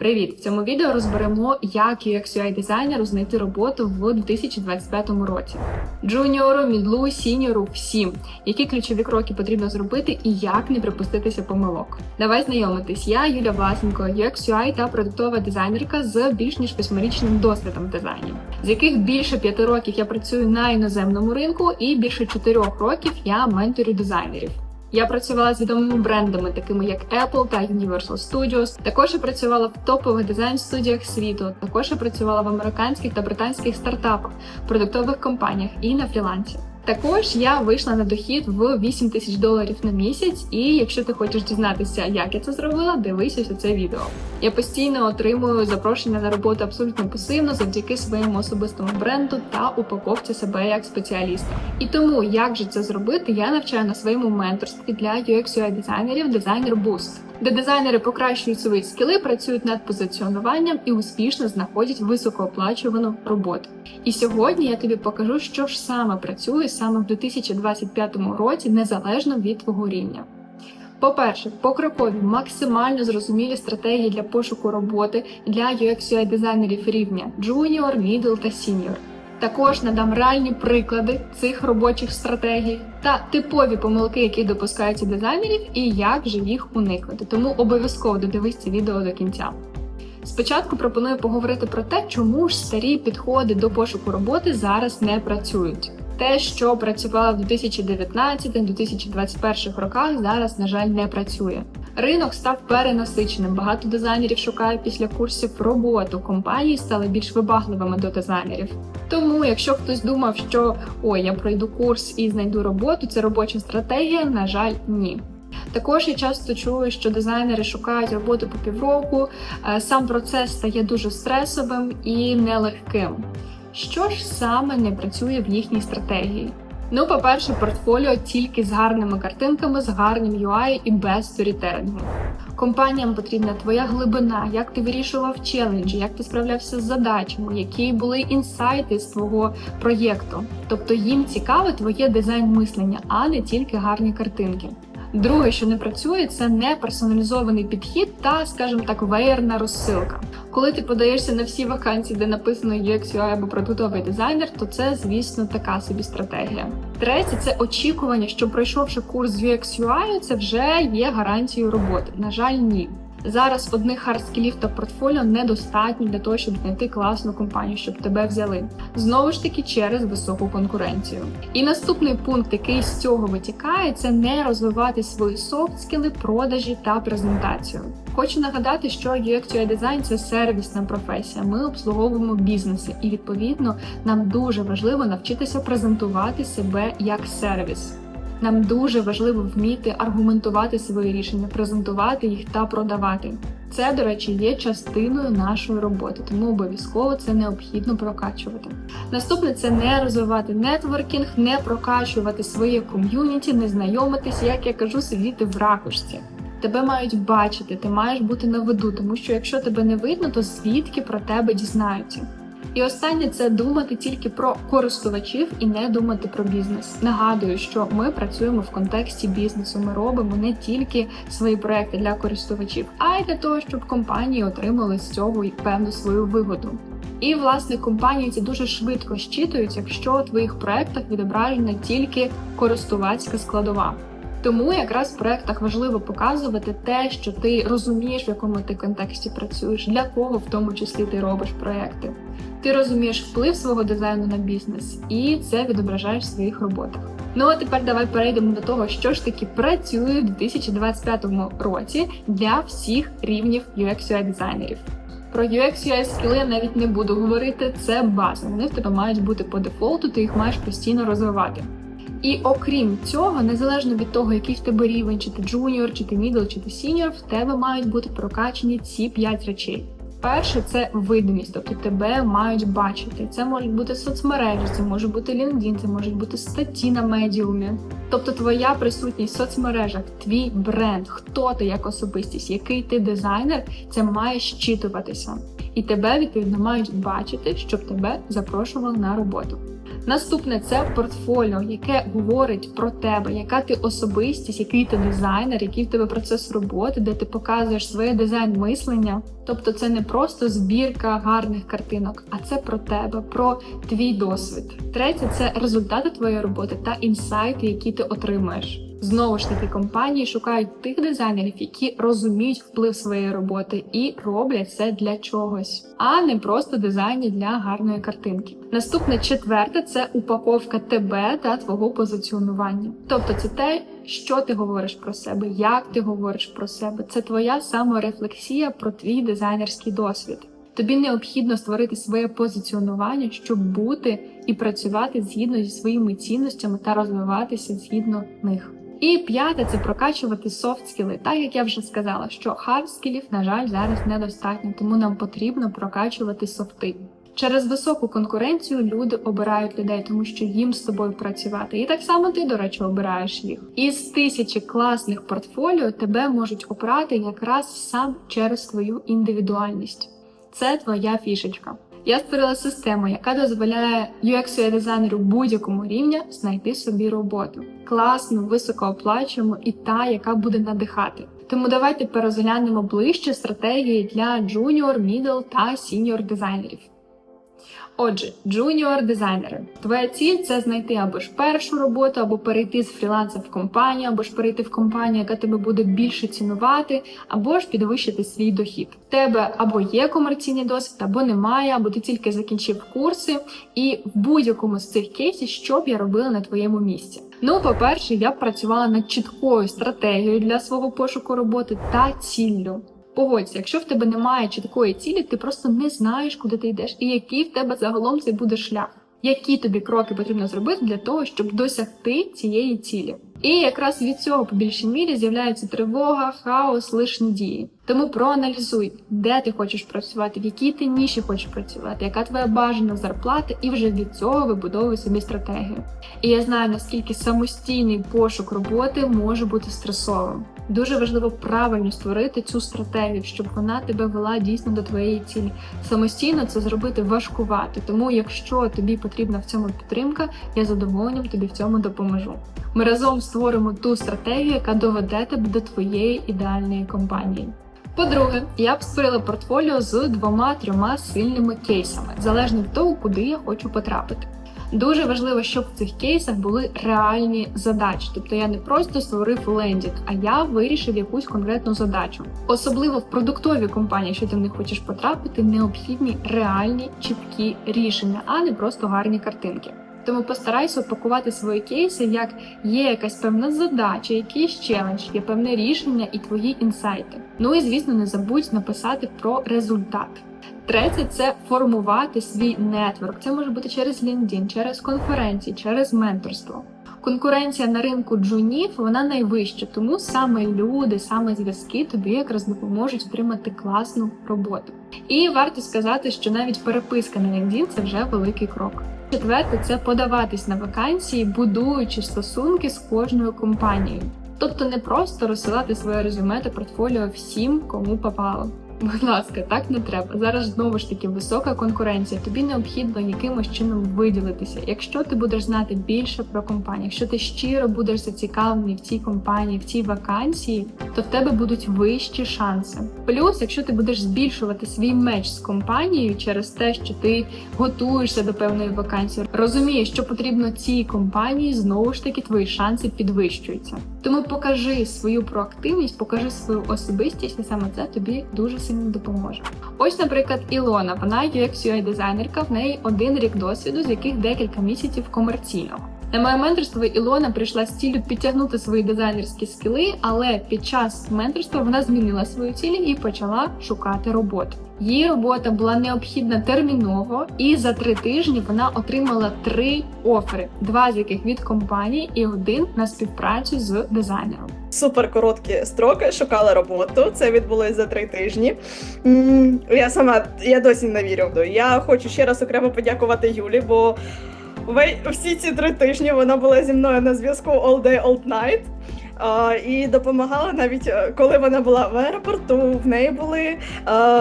Привіт! В цьому відео розберемо, як UX UI дизайнеру знайти роботу в 2025 році. Джуніору, мідлу, сіньору, всім, які ключові кроки потрібно зробити і як не припуститися помилок. Давай знайомитись. Я Юля Власенко, UX UI та продуктова дизайнерка з більш ніж восьмирічним досвідом в дизайні, з яких більше п'яти років я працюю на іноземному ринку, і більше чотирьох років я менторю дизайнерів. Я працювала з відомими брендами, такими як Apple та Universal Studios. Також я працювала в топових дизайн-студіях світу. Також я працювала в американських та британських стартапах, продуктових компаніях і на фрілансі. Також я вийшла на дохід в 8 тисяч доларів на місяць, і якщо ти хочеш дізнатися, як я це зробила, дивись ось це відео. Я постійно отримую запрошення на роботу абсолютно пасивно завдяки своєму особистому бренду та упаковці себе як спеціаліста. І тому, як же це зробити, я навчаю на своєму менторстві для UX UI дизайнерів Designer Boost, де дизайнери покращують свої скіли, працюють над позиціонуванням і успішно знаходять високооплачувану роботу. І сьогодні я тобі покажу, що ж саме працює саме в 2025 році, незалежно від твого рівня. По-перше, покрокові максимально зрозумілі стратегії для пошуку роботи для UX UI дизайнерів рівня Junior, Middle та Senior. Також надам реальні приклади цих робочих стратегій та типові помилки, які допускаються дизайнерів, і як же їх уникнути. Тому обов'язково додивись це відео до кінця. Спочатку пропоную поговорити про те, чому ж старі підходи до пошуку роботи зараз не працюють. Те, що працювало в 2019-2021 роках, зараз, на жаль, не працює. Ринок став перенасиченим. Багато дизайнерів шукає після курсів роботу. Компанії стали більш вибагливими до дизайнерів. Тому, якщо хтось думав, що ой, я пройду курс і знайду роботу, це робоча стратегія, на жаль, ні. Також я часто чую, що дизайнери шукають роботу по півроку. Е, Сам процес стає дуже стресовим і нелегким. Що ж саме не працює в їхній стратегії? Ну, по-перше, портфоліо тільки з гарними картинками, з гарним UI і без сторітерингу. Компаніям потрібна твоя глибина, як ти вирішував челенджі, як ти справлявся з задачами, які були інсайти з твого проєкту. Тобто їм цікаве твоє дизайн-мислення, а не тільки гарні картинки. Друге, що не працює, це не персоналізований підхід та, скажімо так, веєрна розсилка. Коли ти подаєшся на всі вакансії, де написано UX, UI або продуктовий дизайнер, то це, звісно, така собі стратегія. Третє це очікування, що пройшовши курс UX UI, це вже є гарантією роботи. На жаль, ні. Зараз одних хардскілів та портфоліо недостатньо для того, щоб знайти класну компанію, щоб тебе взяли. Знову ж таки, через високу конкуренцію. І наступний пункт, який з цього витікає, це не розвивати свої софт-скіли, продажі та презентацію. Хочу нагадати, що UX UI дизайн це сервісна професія. Ми обслуговуємо бізнеси, і відповідно нам дуже важливо навчитися презентувати себе як сервіс. Нам дуже важливо вміти аргументувати свої рішення, презентувати їх та продавати. Це, до речі, є частиною нашої роботи, тому обов'язково це необхідно прокачувати. Наступне це не розвивати нетворкінг, не прокачувати своє ком'юніті, не знайомитись, як я кажу, сидіти в ракушці. Тебе мають бачити, ти маєш бути на виду, тому що якщо тебе не видно, то звідки про тебе дізнаються. І останнє це думати тільки про користувачів і не думати про бізнес. Нагадую, що ми працюємо в контексті бізнесу. Ми робимо не тільки свої проекти для користувачів, а й для того, щоб компанії отримали з цього певну свою вигоду. І власне компанії ці дуже швидко щитують, якщо у твоїх проектах відображена тільки користувацька складова. Тому якраз в проектах важливо показувати те, що ти розумієш, в якому ти контексті працюєш, для кого в тому числі ти робиш проекти. Ти розумієш вплив свого дизайну на бізнес, і це відображаєш в своїх роботах. Ну а тепер давай перейдемо до того, що ж таки працює в 2025 році для всіх рівнів UX UI дизайнерів. Про UX UI скіли я навіть не буду говорити, це база. Вони в тебе мають бути по дефолту, ти їх маєш постійно розвивати. І окрім цього, незалежно від того, який в тебе рівень, чи ти джуніор, чи ти мідл, чи ти сіньор, в тебе мають бути прокачені ці п'ять речей. Перше це видимість, тобто тебе мають бачити. Це можуть бути соцмережі, це може бути LinkedIn, це можуть бути статті на медіумі. Тобто твоя присутність в соцмережах, твій бренд, хто ти як особистість, який ти дизайнер, це має щитуватися. І тебе відповідно мають бачити, щоб тебе запрошували на роботу. Наступне це портфоліо, яке говорить про тебе, яка ти особистість, який ти дизайнер, який в тебе процес роботи, де ти показуєш своє дизайн мислення. Тобто це не просто збірка гарних картинок, а це про тебе, про твій досвід. Третє це результати твоєї роботи та інсайти, які ти отримаєш. Знову ж таки, компанії шукають тих дизайнерів, які розуміють вплив своєї роботи і роблять це для чогось, а не просто дизайні для гарної картинки. Наступне четверте це упаковка тебе та твого позиціонування. Тобто, це те, що ти говориш про себе, як ти говориш про себе. Це твоя саморефлексія про твій дизайнерський досвід. Тобі необхідно створити своє позиціонування, щоб бути і працювати згідно зі своїми цінностями та розвиватися згідно них. І п'яте це прокачувати софт скіли. Так як я вже сказала, що хард скілів, на жаль, зараз недостатньо, тому нам потрібно прокачувати софти. Через високу конкуренцію люди обирають людей, тому що їм з тобою працювати. І так само ти, до речі, обираєш їх. Із тисячі класних портфоліо тебе можуть обрати якраз сам через твою індивідуальність. Це твоя фішечка. Я створила систему, яка дозволяє UX дизайнеру будь-якому рівня знайти собі роботу. Класну, високооплачуємо і та, яка буде надихати. Тому давайте перезглянемо ближче стратегії для junior, middle та senior дизайнерів. Отже, джуніор дизайнери. Твоя ціль це знайти або ж першу роботу, або перейти з фріланса в компанію, або ж перейти в компанію, яка тебе буде більше цінувати, або ж підвищити свій дохід. В тебе або є комерційний досвід, або немає, або ти тільки закінчив курси. І в будь-якому з цих кейсів, що б я робила на твоєму місці. Ну, по-перше, я б працювала над чіткою стратегією для свого пошуку роботи та ціллю. Погодься, якщо в тебе немає чіткої цілі, ти просто не знаєш, куди ти йдеш, і який в тебе загалом це буде шлях. Які тобі кроки потрібно зробити для того, щоб досягти цієї цілі? І якраз від цього по більшій мірі з'являється тривога, хаос, лишні дії. Тому проаналізуй, де ти хочеш працювати, в якій ти ніші хочеш працювати, яка твоя бажана зарплата, і вже від цього вибудовуй собі стратегію. І я знаю, наскільки самостійний пошук роботи може бути стресовим. Дуже важливо правильно створити цю стратегію, щоб вона тебе вела дійсно до твоєї цілі. Самостійно це зробити важкувато. Тому, якщо тобі потрібна в цьому підтримка, я задоволенням тобі в цьому допоможу. Ми разом створимо ту стратегію, яка доведе тебе до твоєї ідеальної компанії. По-друге, я б створила портфоліо з двома-трьома сильними кейсами, залежно від того, куди я хочу потрапити. Дуже важливо, щоб в цих кейсах були реальні задачі. Тобто я не просто створив лендінг, а я вирішив якусь конкретну задачу. Особливо в продуктовій компанії, якщо ти них хочеш потрапити, необхідні реальні чіткі рішення, а не просто гарні картинки. Тому постарайся упакувати свої кейси, як є якась певна задача, якийсь челендж, є певне рішення і твої інсайти. Ну і звісно, не забудь написати про результат. Третє це формувати свій нетворк. Це може бути через LinkedIn, через конференції, через менторство. Конкуренція на ринку джунів вона найвища, тому саме люди, саме зв'язки тобі якраз допоможуть отримати класну роботу. І варто сказати, що навіть переписка на LinkedIn – це вже великий крок. Четверте це подаватись на вакансії, будуючи стосунки з кожною компанією. Тобто не просто розсилати своє резюме та портфоліо всім, кому попало. Будь ласка, так не треба. Зараз знову ж таки висока конкуренція. Тобі необхідно якимось чином виділитися. Якщо ти будеш знати більше про компанію, якщо ти щиро будеш зацікавлений в цій компанії, в цій вакансії, то в тебе будуть вищі шанси. Плюс, якщо ти будеш збільшувати свій меч з компанією через те, що ти готуєшся до певної вакансії, розумієш, що потрібно цій компанії, знову ж таки твої шанси підвищуються. Тому покажи свою проактивність, покажи свою особистість, і саме це тобі дуже сильно допоможе. Ось, наприклад, Ілона, вона UX UI дизайнерка, в неї один рік досвіду, з яких декілька місяців комерційного. На моє менторство Ілона прийшла з ціллю підтягнути свої дизайнерські скіли, але під час менторства вона змінила свою цілі і почала шукати роботу. Її робота була необхідна терміново, і за три тижні вона отримала три офери: два з яких від компанії, і один на співпрацю з дизайнером. Супер короткі строки, шукала роботу. Це відбулось за три тижні. Я сама я досі не вірю. Я хочу ще раз окремо подякувати Юлі, бо всі ці три тижні вона була зі мною на зв'язку all day, all night. А, і допомагала навіть е, коли вона була в аеропорту. В неї були е,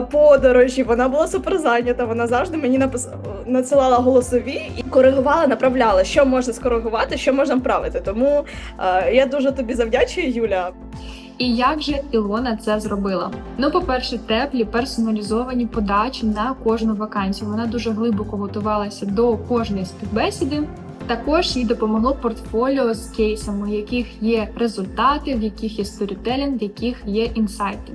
подорожі. Вона була супер зайнята. Вона завжди мені напис... надсилала голосові і коригувала, направляла, що можна скоригувати, що можна вправити. Тому е, я дуже тобі завдячую, Юля. І як же Ілона це зробила? Ну, по-перше, теплі персоналізовані подачі на кожну вакансію. Вона дуже глибоко готувалася до кожної співбесіди. Також їй допомогло портфоліо з кейсами, в яких є результати, в яких є сторітелінг, в яких є інсайти.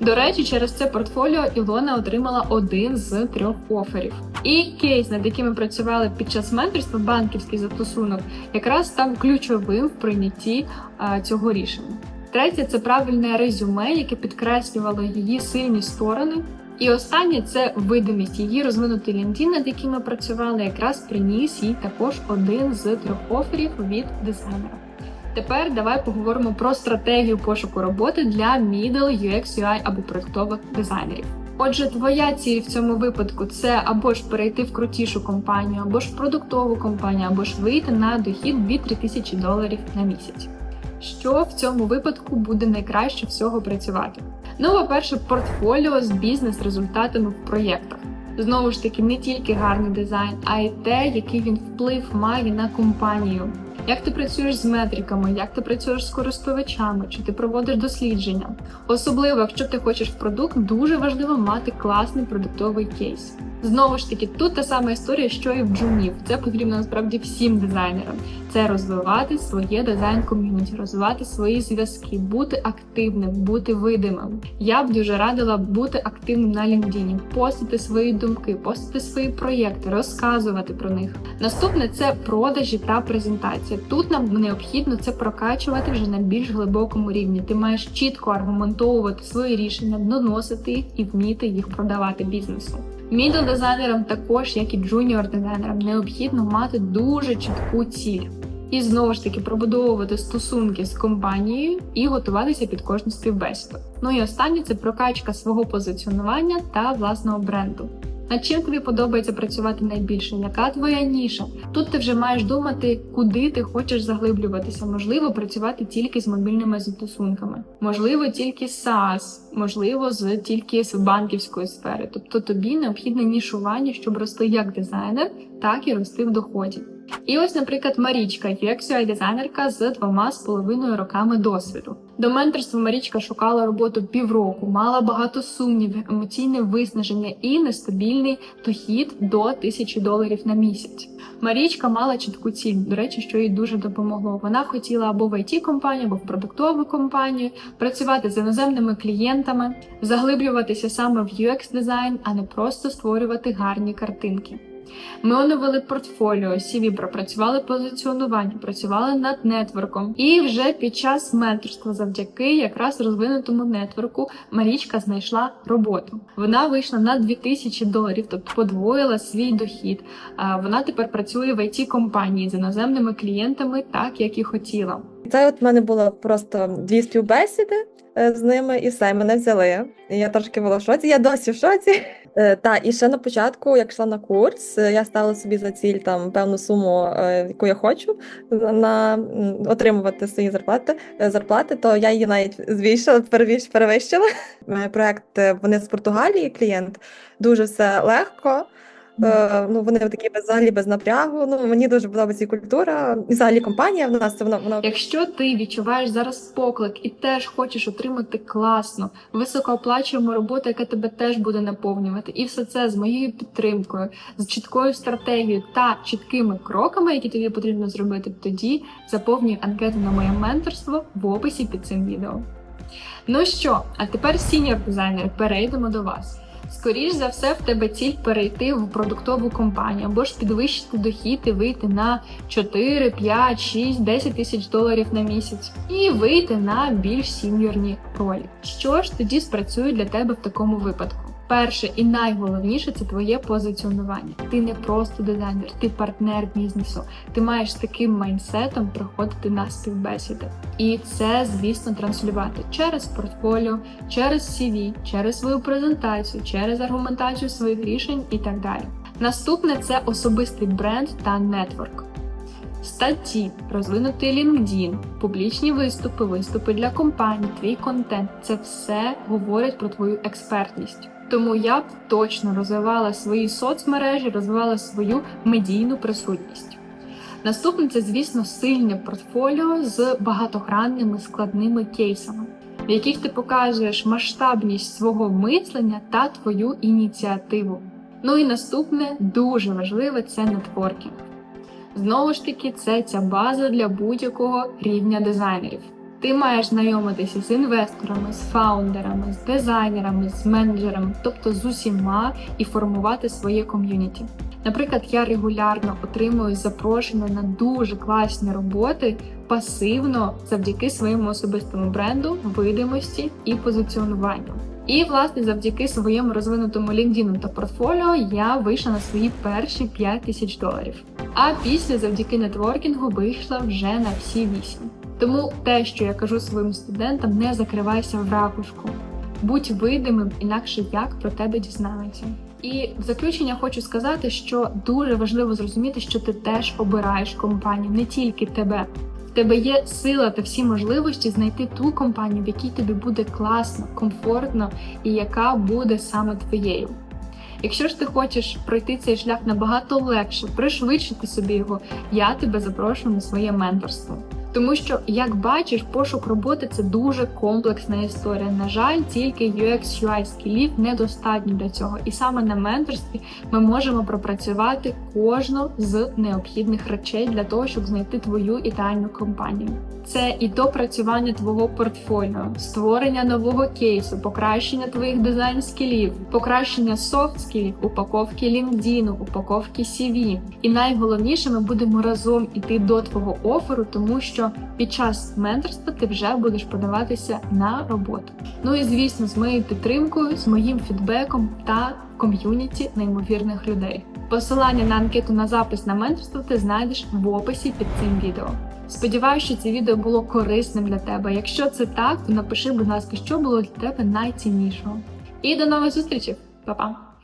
До речі, через це портфоліо Ілона отримала один з трьох оферів. І кейс, над яким ми працювали під час менторства, банківський застосунок, якраз став ключовим в прийнятті а, цього рішення. Третє це правильне резюме, яке підкреслювало її сильні сторони. І останнє це видимість. Її розвинутий LinkedIn, над яким ми працювали, якраз приніс їй також один з трьох оферів від дизайнера. Тепер давай поговоримо про стратегію пошуку роботи для middle UX, UI або продуктових дизайнерів. Отже, твоя ціль в цьому випадку це або ж перейти в крутішу компанію, або ж в продуктову компанію, або ж вийти на дохід 2-3 тисячі доларів на місяць. Що в цьому випадку буде найкраще всього працювати? Ну, по-перше, портфоліо з бізнес-результатами в проєктах. Знову ж таки, не тільки гарний дизайн, а й те, який він вплив має на компанію. Як ти працюєш з метриками, як ти працюєш з користувачами, чи ти проводиш дослідження? Особливо, якщо ти хочеш продукт, дуже важливо мати класний продуктовий кейс. Знову ж таки, тут та сама історія, що і в джунів. Це потрібно насправді всім дизайнерам. Це розвивати своє дизайн ком'юніті, розвивати свої зв'язки, бути активним, бути видимим. Я б дуже радила бути активним на LinkedIn, постити свої думки, постити свої проєкти, розказувати про них. Наступне це продажі та презентація. Тут нам необхідно це прокачувати вже на більш глибокому рівні. Ти маєш чітко аргументовувати свої рішення, доносити їх і вміти їх продавати бізнесу. Мідл дизайнерам також, як і джуніор дизайнерам, необхідно мати дуже чітку ціль. І знову ж таки пробудовувати стосунки з компанією і готуватися під кожну співбесіду. Ну і останнє це прокачка свого позиціонування та власного бренду. Над чим тобі подобається працювати найбільше? Яка твоя ніша? Тут ти вже маєш думати, куди ти хочеш заглиблюватися. Можливо, працювати тільки з мобільними застосунками, можливо, тільки з SaaS, можливо, з тільки з банківської сфери. Тобто тобі необхідне нішування, щоб рости як дизайнер, так і рости в доході. І ось, наприклад, Марічка, UX UI дизайнерка з двома з половиною роками досвіду. До менторства Марічка шукала роботу півроку, мала багато сумнівів, емоційне виснаження і нестабільний дохід до 1000 доларів на місяць. Марічка мала чітку ціль, до речі, що їй дуже допомогло. Вона хотіла або в it компанію або в продуктову компанію, працювати з іноземними клієнтами, заглиблюватися саме в UX дизайн, а не просто створювати гарні картинки. Ми оновили портфоліо, CV, пропрацювали позиціонування, працювали над нетворком. І вже під час менторства, завдяки якраз розвинутому нетворку, Марічка знайшла роботу. Вона вийшла на 2000 доларів, тобто подвоїла свій дохід. Вона тепер працює в it компанії з іноземними клієнтами, так як і хотіла. Це от в мене було просто дві співбесіди з ними, і все, мене взяли. Я трошки була в шоці, я досі в шоці. Е, Та, і ще на початку, як йшла на курс, е, я ставила собі за ціль там певну суму, е, яку я хочу на отримувати свої зарплати, е, зарплати, то я її навіть збільшила, перевищ- перевищила. Е, Проект е, вони з Португалії, клієнт, дуже все легко. Е, ну, вони такі без взагалі без напрягу. Ну, мені дуже подобається культура, і взагалі компанія в нас вона, вона Якщо ти відчуваєш зараз поклик і теж хочеш отримати класну, високооплачуємо роботу, яка тебе теж буде наповнювати, і все це з моєю підтримкою, з чіткою стратегією та чіткими кроками, які тобі потрібно зробити, тоді заповнюй анкету на моє менторство в описі під цим відео. Ну що, а тепер сіньор дизайнер, перейдемо до вас. Скоріш за все, в тебе ціль перейти в продуктову компанію або ж підвищити дохід і вийти на 4, 5, 6, 10 тисяч доларів на місяць і вийти на більш сіньорні ролі. Що ж тоді спрацює для тебе в такому випадку? Перше і найголовніше це твоє позиціонування. Ти не просто дизайнер, ти партнер бізнесу. Ти маєш таким майнсетом приходити на співбесіди. І це, звісно, транслювати через портфоліо, через CV, через свою презентацію, через аргументацію своїх рішень і так далі. Наступне це особистий бренд та нетворк. Статті, розвинутий LinkedIn, публічні виступи, виступи для компаній, твій контент це все говорить про твою експертність. Тому я б точно розвивала свої соцмережі, розвивала свою медійну присутність. Наступне це, звісно, сильне портфоліо з багатогранними складними кейсами, в яких ти показуєш масштабність свого мислення та твою ініціативу. Ну і наступне дуже важливе це нетворкінг. Знову ж таки, це ця база для будь-якого рівня дизайнерів. Ти маєш знайомитися з інвесторами, з фаундерами, з дизайнерами, з менеджерами, тобто з усіма і формувати своє ком'юніті. Наприклад, я регулярно отримую запрошення на дуже класні роботи пасивно завдяки своєму особистому бренду, видимості і позиціонуванню. І, власне, завдяки своєму розвинутому LinkedIn та портфоліо я вийшла на свої перші 5 тисяч доларів. А після, завдяки нетворкінгу, вийшла вже на всі 8. Тому те, що я кажу своїм студентам, не закривайся в ракушку. Будь видимим, інакше як про тебе дізнаються. І в заключення хочу сказати, що дуже важливо зрозуміти, що ти теж обираєш компанію, не тільки тебе. В тебе є сила та всі можливості знайти ту компанію, в якій тобі буде класно, комфортно і яка буде саме твоєю. Якщо ж ти хочеш пройти цей шлях набагато легше, пришвидшити собі його, я тебе запрошую на своє менторство. Тому що, як бачиш, пошук роботи це дуже комплексна історія. На жаль, тільки UX UI скілів недостатньо для цього. І саме на менторстві ми можемо пропрацювати кожну з необхідних речей для того, щоб знайти твою ідеальну компанію. Це і допрацювання твого портфоліо, створення нового кейсу, покращення твоїх дизайн скілів, покращення софт скілів, упаковки LinkedIn, упаковки CV. І найголовніше, ми будемо разом іти до твого оферу, тому під час менторства ти вже будеш подаватися на роботу. Ну і звісно, з моєю підтримкою, з моїм фідбеком та ком'юніті неймовірних людей. Посилання на анкету на запис на менторство ти знайдеш в описі під цим відео. Сподіваюся, що це відео було корисним для тебе. Якщо це так, то напиши, будь ласка, що було для тебе найціннішого. І до нових зустрічей, Па-па!